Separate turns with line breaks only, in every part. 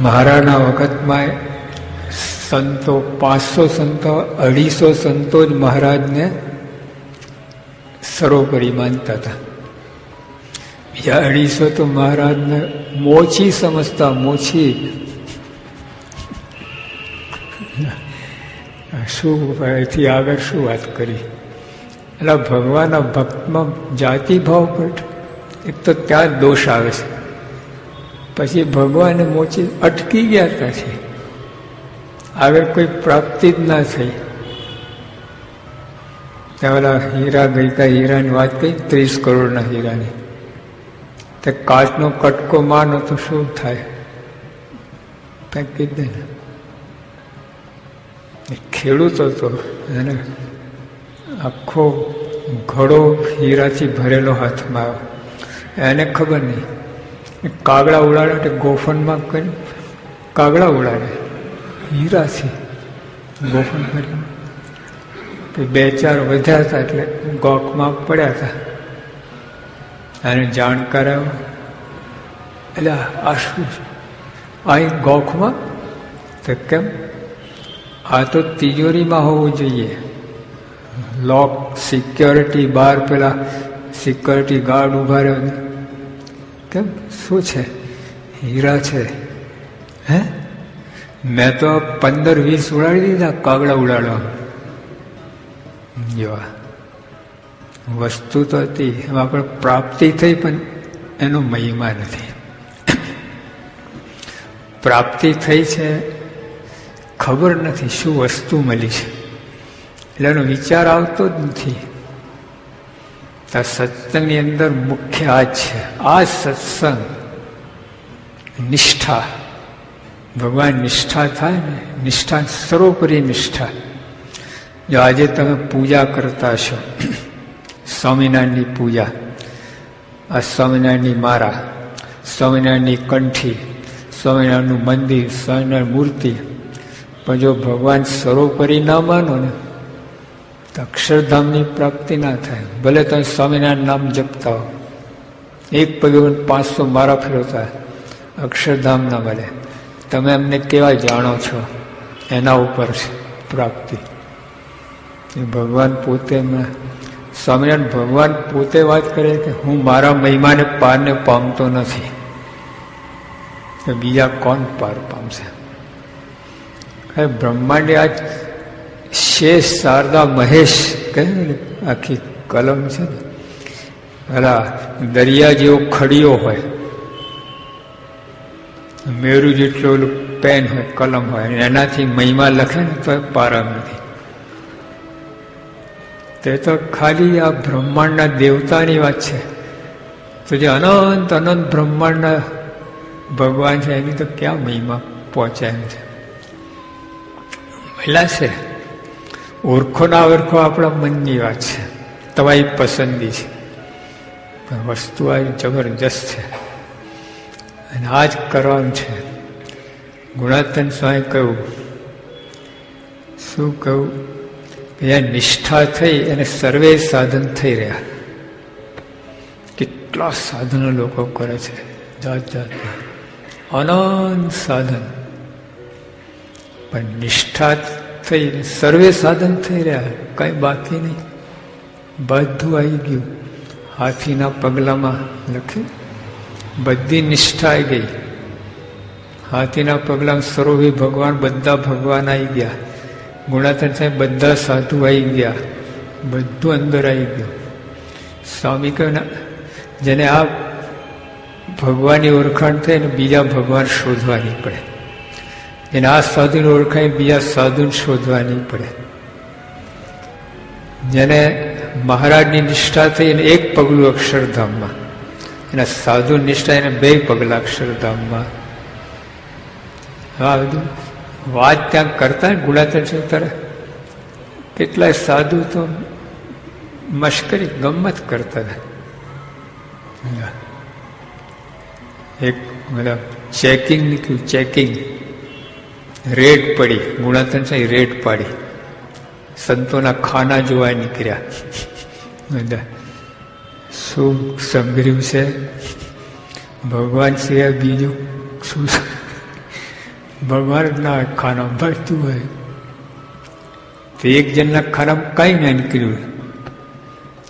મહારાજના વખતમાં સંતો પાંચસો સંતો, અઢીસો સંતો જ મહારાજને સર્વોપરી માનતા હતા. બીજા અઢીસો તો મહારાજને મોછી સમજતા મોછી શું એથી આગળ શું વાત કરી? એટલે ભગવાનના ભક્તમાં જાતિભાવ ભાવ એક તો ત્યાં જ દોષ આવે છે. પછી ભગવાન મોચી અટકી ગયા ત્યાંથી આગળ કોઈ પ્રાપ્તિ જ ના થઈ. ત્યાં ઓલા હીરા ગઈતા હીરાની વાત કહી ત્રીસ કરોડના હીરાની. તે કાચનો કટકો માનો તો શું થાય? ફેંકી કીધે ને. ખેડૂતો હતો એને આખો ઘડો હીરાથી ભરેલો હાથમાં આવ્યો. એને ખબર નહીં. કાગડા ઉડાડે એટલે ગોફનમાં કરી, કાગડા ઉડાડે. હીરાથી ગોફન પછી બે ચાર વધ્યા હતા એટલે ગોખમાં પડ્યા હતા. અને જાણ કરાયો એટલે આ શું અહીં ગોખમાં તો કેમ? આ તો તિજોરીમાં હોવું જોઈએ. લોક સિક્યોરિટી બહાર પેલા સિક્યોરિટી ગાર્ડ ઊભા રહ્યો. કેમ શું છે? હીરા છે. હે? મેં તો પંદર વીસ ઉડાડી દીધા કાગડા ઉડાડો. જેવા વસ્તુ તો હતી, એમાં પણ પ્રાપ્તિ થઈ, પણ એનો મહિમા નથી. પ્રાપ્તિ થઈ છે, ખબર નથી શું વસ્તુ મળી છે. એટલે એનો વિચાર આવતો જ નથી. આ સત્સંગની અંદર મુખ્ય આ છે આ સત્સંગ નિષ્ઠા ભગવાન નિષ્ઠા થાય ને નિષ્ઠા સર્વોપરી નિષ્ઠા જો આજે તમે પૂજા કરતા છો સ્વામિનારાયણની પૂજા આ સ્વામિનારાયણની મારા સ્વામિનારાયણની કંઠી સ્વામિનારાયણનું મંદિર સ્વામિનારાયણ મૂર્તિ પણ જો ભગવાન સર્વોપરી ના માનો ને અક્ષરધામની પ્રાપ્તિ ના થાય. ભલે તમે સ્વામિનારાયણ નામ જપતા હો. એક પગે પાંચસો મારા ફેરવતા અક્ષરધામ ના મળે. તમે એમને કેવા જાણો છો? એના ઉપર છે પ્રાપ્તિ. એ ભગવાન પોતે સ્વામિનારાયણ ભગવાન પોતે વાત કરે કે હું મારા મહિમાને પારને પામતો નથી. તો બીજા કોણ પાર પામશે? બ્રહ્માંડે, આજ શેષ શારદા મહેશ કહે ને આખી કલમ છે ને. પેલા દરિયા જેવો ખડીયો હોય. મેરુ ઓલું પેન હોય, કલમ હોય એનાથી મહિમા લખે ને તો પારમ નથી. તે તો ખાલી આ બ્રહ્માંડના દેવતાની વાત છે. તો જે અનંત અનંત બ્રહ્માંડના ભગવાન છે, એની તો ક્યાં મહિમા પહોંચાય એમ છે. મહિલા છે. ઓળખો ના ઓળખો આપણા મનની વાત છે. તમારી પસંદગી છે. પણ વસ્તુ આવી જબરજસ્ત છે. અને આ જ કરવાનું છે. ગુણાતન સ્વામી કહ્યું, શું કહ્યું ત્યાં નિષ્ઠા થઈ અને સર્વે સાધન થઈ રહ્યા. કેટલા સાધનો લોકો કરે છે. જાત જાતના. અનંત સાધન. પણ નિષ્ઠા થઈ સર્વે સાધન થઈ રહ્યા. કઈ બાકી નહીં. બધું આવી ગયું. હાથીના પગલામાં લખ્યું બધી નિષ્ઠા આવી ગઈ. હાથીના પગલામાં સરોવી ભગવાન, બધા ભગવાન આવી ગયા. ગુણાતન સાહેબ, બધા સાધુ આવી ગયા. બધું અંદર આવી ગયું. સ્વામી કહ્યું જેને આ ભગવાનની ઓળખાણ થાય ને બીજા ભગવાન શોધવાની પડે જેને આ સાધુને ઓળખાય, બીજા સાધુને શોધવાની પડે. જેને મહારાજની નિષ્ઠા થઈ એને એક પગલું અક્ષરધામમાં. એના સાધુ નિષ્ઠા એને બે પગલા અક્ષરધામમાં. હા, બધું. વાત ત્યાં કરતા ગુણાતર છે ત્યારે કેટલાય સાધુ તો મશ્કરી, ગમત કરતા હતા. એક, મતલબ ચેકિંગ નીકળ્યું ચેકિંગ રેડ પડી, ગુણાતન સાહેબ રેડ પાડી. સંતોના ખાના જોવા નીકળ્યા. શું સંગ્રહ્યું છે? ભગવાન સિવાય બીજું શું ભગવાનના ખાના ભરતું હોય. તો એક જણના ખાનામાં કાંઈ ના નીકળ્યું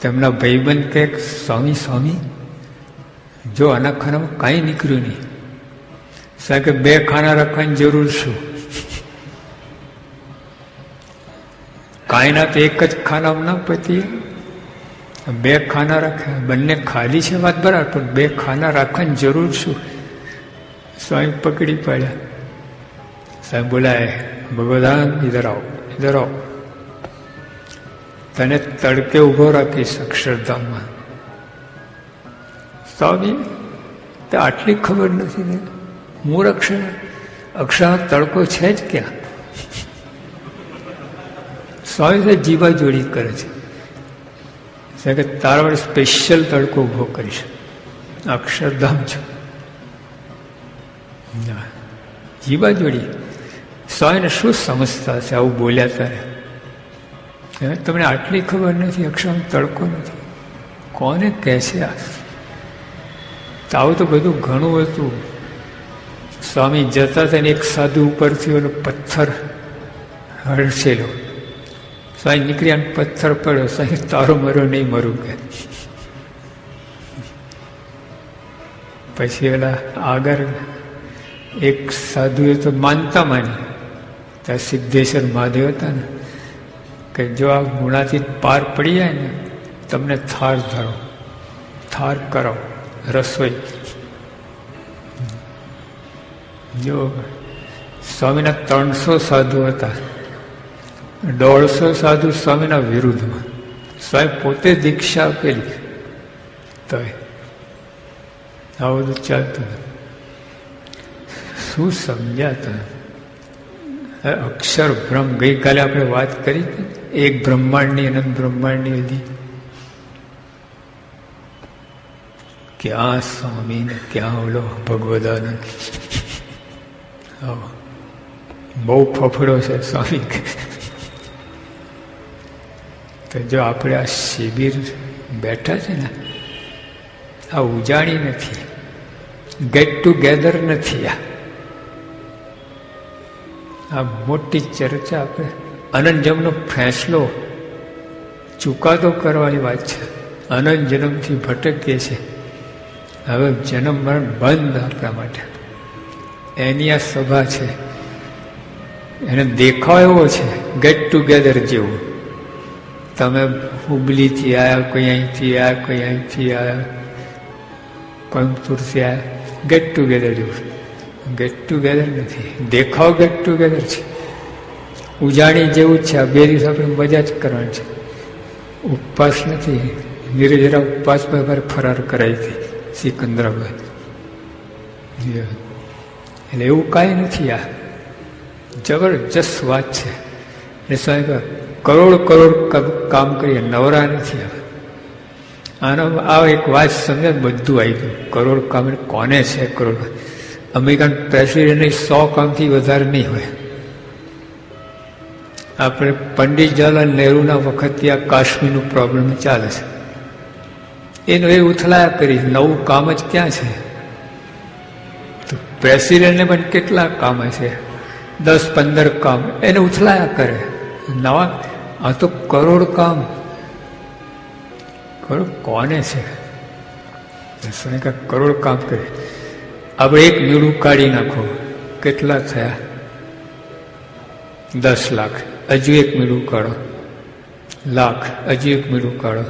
તેમના ભાઈબંધ કહે સ્વામી સ્વામી, જો આના ખાનામાં કાંઈ નીકળ્યું નહીં. સાહેબ કે, બે ખાના રાખવાની જરૂર શું? કાંઈ તો એક જ ખાનામાં ના પતીએ બે ખાના રાખ્યા બંને ખાલી છે વાત બરાબર, પણ બે ખાના રાખવાની જરૂર શું? સ્વામી પકડી પાડ્યા. સાહેબ બોલાય, ભગવાન ઇધર આવો ઇધર આવો. તને તડકે ઊભો રાખીશ અક્ષરધામમાં. સ્વામી, તે આટલી ખબર નથી ને? મૂળ અક્ષર અક્ષર તડકો છે જ ક્યાં? સ્વામી જીવા જોડી કરે છે. કે તારા વડે સ્પેશિયલ તડકો ઊભો કરીશ. અક્ષરધામ છું. જીવા જોડી. સ્વામીને શું સમજતા છે આવું બોલ્યા ત્યારે તમને આટલી ખબર નથી અક્ષર તડકો નથી. કોને કહેશે આ? આવું તો બધું ઘણું હતું. સ્વામી જતા તેને એક સાધુ ઉપરથી ઓલો પથ્થર હડસેલો. સ્વામી નીકળ્યા પથ્થર પડ્યો સાંજ તારો મરો નહીં મરું કે. પછી એલા આગળ એક સાધુએ તો માનતા માની. ત્યાં સિદ્ધેશ્વર મહાદેવ હતા ને, કે જો આ ગુણાથી પાર પડી જાય ને, તમને થાર ધરો. થાર કરો, રસોઈ. જો સ્વામીના ત્રણસો સાધુ હતા. દોઢસો સાધુ સ્વામીના વિરુદ્ધમાં. સ્વામી પોતે દીક્ષા આપેલી. તો આવું બધું ચાલતું શું સમજ્યા અક્ષર બ્રહ્મ ગઈકાલે આપણે વાત કરી એક બ્રહ્માંડની અનંત બ્રહ્માંડની હતી. ક્યાં સ્વામી ને ક્યાં ઓલો ભગવદાનંદ? બહુ ફફડો છે સ્વામી. તો જો આપણે આ શિબિર બેઠા છે ને, આ ઉજાણી નથી. ગેટ ટુગેધર નથી આ. આ મોટી ચર્ચા આપણે અનંત જન્મનો ફેંસલો ચુકાદો કરવાની વાત છે. અનંત જન્મથી ભટકીએ છે. હવે જન્મ મરણ બંધ આપણા માટે. એની આ સભા છે. એને દેખાવ એવો છે. ગેટ ટુગેધર જેવું. તમે હુબલીથી આવ્યા કોઈ અહીંથી આવ્યા કોઈ અહીંથી આવ્યા કોઈમ્બતુરથી આવ્યા ગેટ ટુગેધર જેવું ગેટ ટુગેધર નથી. દેખાવ ગેટ ટુગેધર છે. ઉજાણી જેવું જ છે. આ બે દિવસ આપણે મજા જ કરવાની છે. ઉપવાસ નથી. ધીરે ધીરે ઉપવાસ પર ફરાર કરાવી હતી સિકંદરાબાદ. એટલે એવું કાંઈ નથી આ. જબરજસ્ત વાત છે. એટલે સ્વામી કરોડ કરોડ કામ કરીએ નવરા નથી હવે. આનો આ એક વાત સમજે બધું આવી ગયું. કરોડ કામ કોને છે કરોડ? અમેરિકન પ્રેસિડેન્ટની સો કામથી વધારે નહીં હોય. આપણે પંડિત જવાહરલાલ નહેરુના વખતથી આ કાશ્મીરનું પ્રોબ્લેમ ચાલે છે. એનું એ ઉથલાયા કરી, નવું કામ જ ક્યાં છે? તો પ્રેસિડેન્ટને પણ કેટલા કામ છે? દસ પંદર કામ. એને ઉથલાયા કરે. નવા આ તો કરોડ કામ. કરોડ કોને છે? કરોડ કામ કરે. આપણે એક મીડું કાઢી નાખો. કેટલા થયા? દસ લાખ. હજુ એક મીડું કાઢો. લાખ. હજુ એક મીડું કાઢો.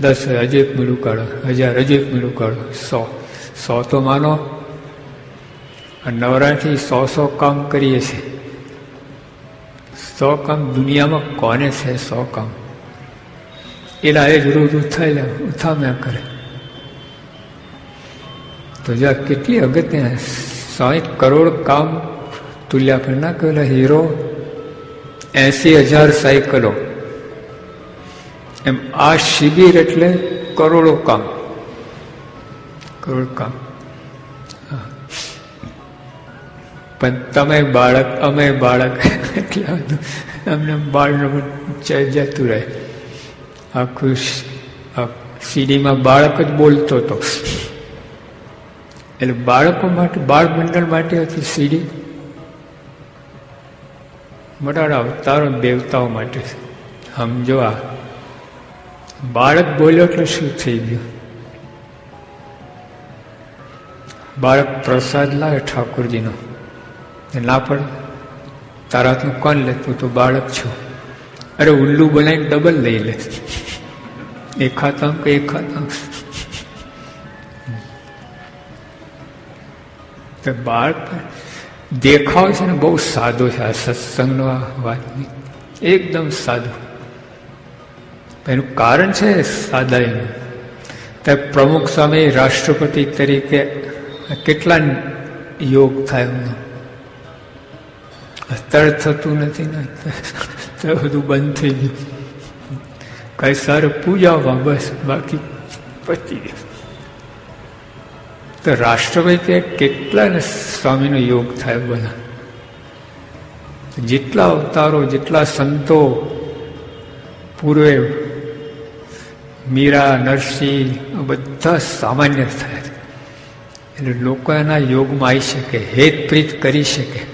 દસ હજુ એક મીડું કાઢો. હજાર. હજુ એક મીડું કાઢો. સો. સો તો માનો. નવરાથી સો સો કામ કરીએ છીએ. સો કામ દુનિયામાં કોને છે સો કામ એના એ જરૂર ઉથાયેલા ઉથામ્યા કરે. તો જ્યાં કેટલી અગત્ય સાહીઠ કરોડ કામ તુલ્યા પર ના કહેલા હીરો, એસી હજાર સાયકલો. એમ આ શિબિર એટલે કરોડો કામ. કરોડ કામ. પણ તમે બાળક, અમે બાળક. એટલે અમને બાળનું જતું રહે. આખું સીડીમાં બાળક જ બોલતો હતો. એટલે બાળકો માટે બાળ મંડળ માટે હતી સીડી. મોટા અવતારો દેવતાઓ માટે. સમજો આ બાળક બોલ્યો એટલે શું થઈ ગયું? બાળક પ્રસાદ લાવે ઠાકોરજીનો. ના પણ તારા તું કોણ લે તું તો બાળક છું. અરે ઉલ્લુ બનાવીને ડબલ લઈ લે. એક ખાતા કે એક ખાતા તો બાળક દેખાવ છે ને, બહુ સાદો છે આ સત્સંગનો આ વાતની. એકદમ સાદું. એનું કારણ છે સાદાઈનું તે પ્રમુખ સ્વામી રાષ્ટ્રપતિ તરીકે કેટલા યોગ થાય એમનો? અત્યારે થતું નથી ને. તો બધું બંધ થઈ ગયું. કઈ સર પૂજામાં બસ, બાકી પતી ગયું. તો રાષ્ટ્રપતિ કેટલા ને સ્વામીનો યોગ થાય બધા જેટલા અવતારો, જેટલા સંતો પૂર્વે મીરા, નરસિંહ બધા સામાન્ય થયા. એટલે લોકો એના યોગમાં આવી શકે હેતપ્રીત કરી શકે.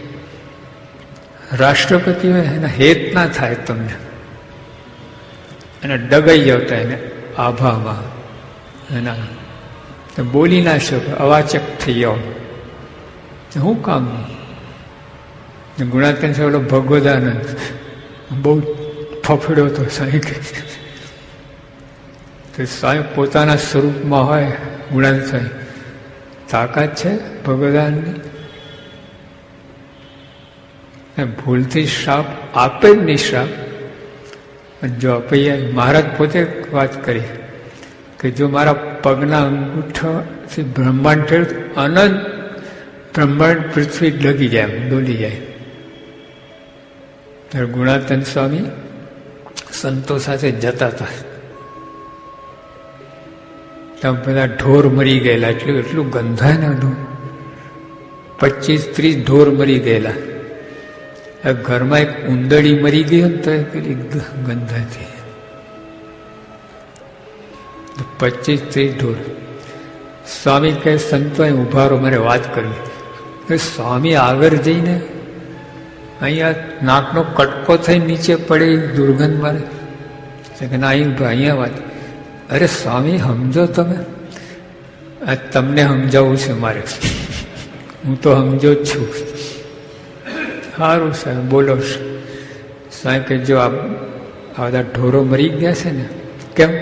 રાષ્ટ્રપતિ હોય એના હેત ના થાય તમને. અને ડગાઈ જતા એને આભામાં એના બોલી ના શકો, અવાચક થઈ જાઓ. શું કામ ગુણાતન છે ઓલો ભગવદાનંદ, બહુ ફફડ્યો હતો સાંઈ કે તો સાંઈ પોતાના સ્વરૂપમાં હોય ગુણાન સાંઈ. તાકાત છે ભગવદાનની? ભૂલથી શ્રાપ આપે જ નહીં શ્રાપ. જો અપૈયા મહારાજ પોતે વાત કરી કે જો મારા પગના અંગૂઠાથી બ્રહ્માંડ ઠેર અનંત બ્રહ્માંડ પૃથ્વી ડગી જાય, ડોલી જાય. ત્યારે ગુણાતન સ્વામી સંતો સાથે જતા હતા. ત્યાં બધા ઢોર મરી ગયેલા, એટલું એટલું ગંધાય ને ઢોર પચીસ ત્રીસ ઢોર મરી ગયેલા. ઘરમાં એક ઉંદડી મરી ગઈ હોય તો પેલી ગંધાથી પચીસ ત્રીસ ઢોર. સ્વામી કહે, સંતો, અહીં ઊભા રહો, મારે વાત કરવી. સ્વામી આગળ જઈને અહીંયા નાકનો કટકો થઈ નીચે પડી દુર્ગંધ મારે કે ના, અહીં અહીંયા વાત. અરે સ્વામી, સમજો તમે. તમને સમજાવવું છે મારે. હું તો સમજો જ છું. સારું સાહેબ બોલો સાહેબ કે જો આ બધા ઢોરો મરી ગયા છે ને, કેમ?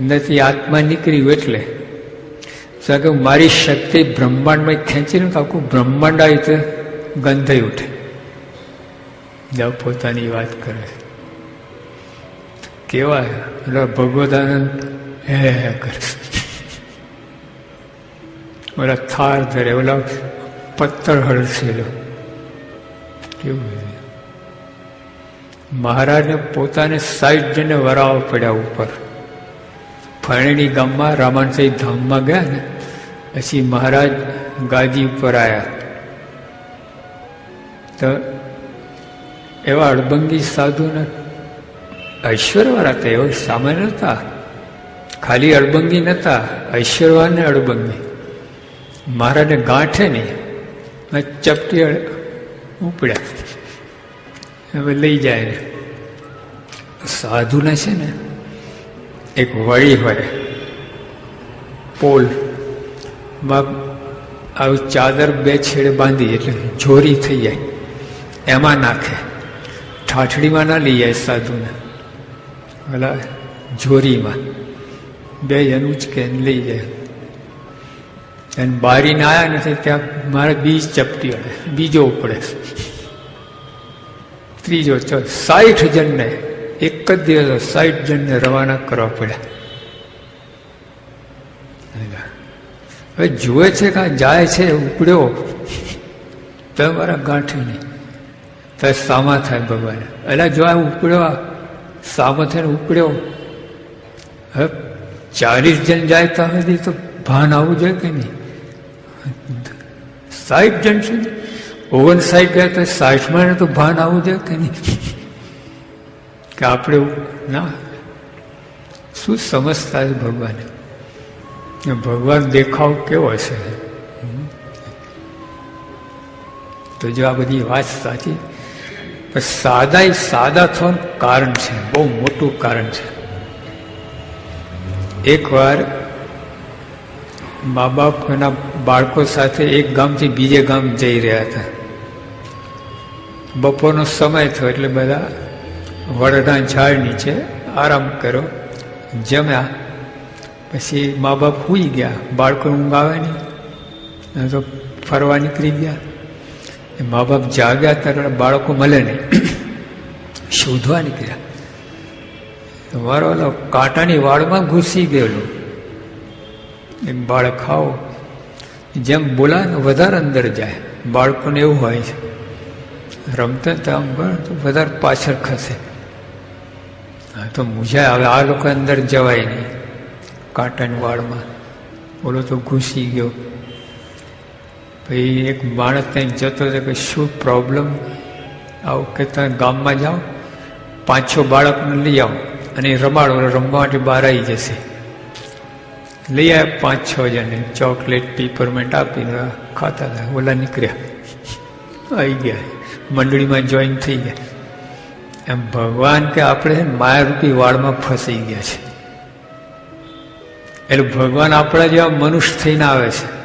અંદરથી આત્મા નીકળ્યું એટલે. સાહેબ મારી શક્તિ બ્રહ્માંડમાં ખેંચીને તો આખું બ્રહ્માંડ આવી તો ગંધાઈ ઉઠે. જાઓ, પોતાની વાત કરે કેવા એટલે ભગવદાનંદ, હે હે કરે. ઓલા થાર ધરે, ઓલા પથ્થર હળસેલો કેવું મહારાજને પોતાને સાઈઠ જણને વરાવ પડ્યા ઉપર. ફરણી ગામમાં રામાનસાઈ ધામમાં ગયા ને, પછી મહારાજ ગાદી ઉપર આવ્યા તો એવા અડબંગી સાધુને ઐશ્વર્યવાળા હતા, એવા સામાન્ય હતા ખાલી અડબંગી નતા ઐશ્વરવાળાને અડબંગી મહારાજને ગાંઠે નહીં ચપટી ઉપડ્યા. હવે લઈ જાય ને સાધુને છે ને એક વળી હોય. પોલ. માં આવી ચાદર બે છેડે બાંધી એટલે જોરી થઈ જાય. એમાં નાખે. ઠાઠડીમાં ના લઈ જાય સાધુને. પેલા જોરીમાં. બે એનું જ કે લઈ જાય. અને બારીને આવ્યા નથી ત્યાં મારે બીજ ચપટી અડે બીજો ઉપડે. ત્રીજો છ સાઠ જણને, એક જ દિવસ સાઠ જણને રવાના કરવા પડ્યા. હવે જુએ છે કે જાય છે, ઉપડ્યો. તો મારા ગાંઠે નહીં. તો સામા થાય ભગવાન. એટલે જો આ ઉપડ્યો સામો થઈને ઉપડ્યો. હવે ચાલીસ જણ જાય તો સુધી તો ભાન આવવું જોઈએ કે નહીં? સાઠ જણ છે? ઓગણસાઠ ગયા તો સાઠમાં તો ભાન આવવું જોઈએ કે નહીં? કે આપણે ના. શું સમજતા છે ભગવાને? ભગવાન દેખાવ કેવો છે તો જો આ બધી વાત સાચી સાદા એ સાદા થવાનું કારણ છે, બહુ મોટું કારણ છે. એકવાર મા બાપ એના બાળકો સાથે એક ગામથી બીજે ગામ જઈ રહ્યા હતા. બપોરનો સમય થયો એટલે બધા વડના ઝાડ નીચે આરામ કર્યો, જમ્યા. પછી મા બાપ સૂઈ ગયા. બાળકો ઊંઘ આવે નહીં. તો ફરવા નીકળી ગયા. એ મા બાપ જાગ્યા ત્યારે બાળકો મળે નહીં. શોધવા નીકળ્યા. મારો ઓલો કાંટાની વાળમાં ઘૂસી ગયેલું. એક બાળક, ખાઓ. જેમ બોલાય ને વધારે અંદર જાય. બાળકોને એવું હોય છે. રમતા તો આમ તો વધારે પાછળ ખસે. હા, તો મૂંઝાય હવે આ લોકો અંદર જવાય નહીં. કાટન વાળમાં. બોલો તો ઘૂસી ગયો. પછી એક માણસ ત્યાં જતો હતો કે, શું પ્રોબ્લેમ આવું કે તમે ગામમાં જાઓ. પાંચ છ બાળકને લઈ આવો. અને રમાડો, રમવા માટે બહાર આવી જશે. લઈ આવ્યા પાંચ છ જણે ચોકલેટ પીપરમેન્ટ આપીને ખાતા હતા. ઓલા નીકળ્યા. આવી ગયા. મંડળીમાં જોઈન થઈ ગયા. એમ ભગવાન કે આપણે માયારૂપી વાળમાં ફસાઈ ગયા છે. એટલે ભગવાન આપણા જેવા મનુષ્ય થઈને આવે છે.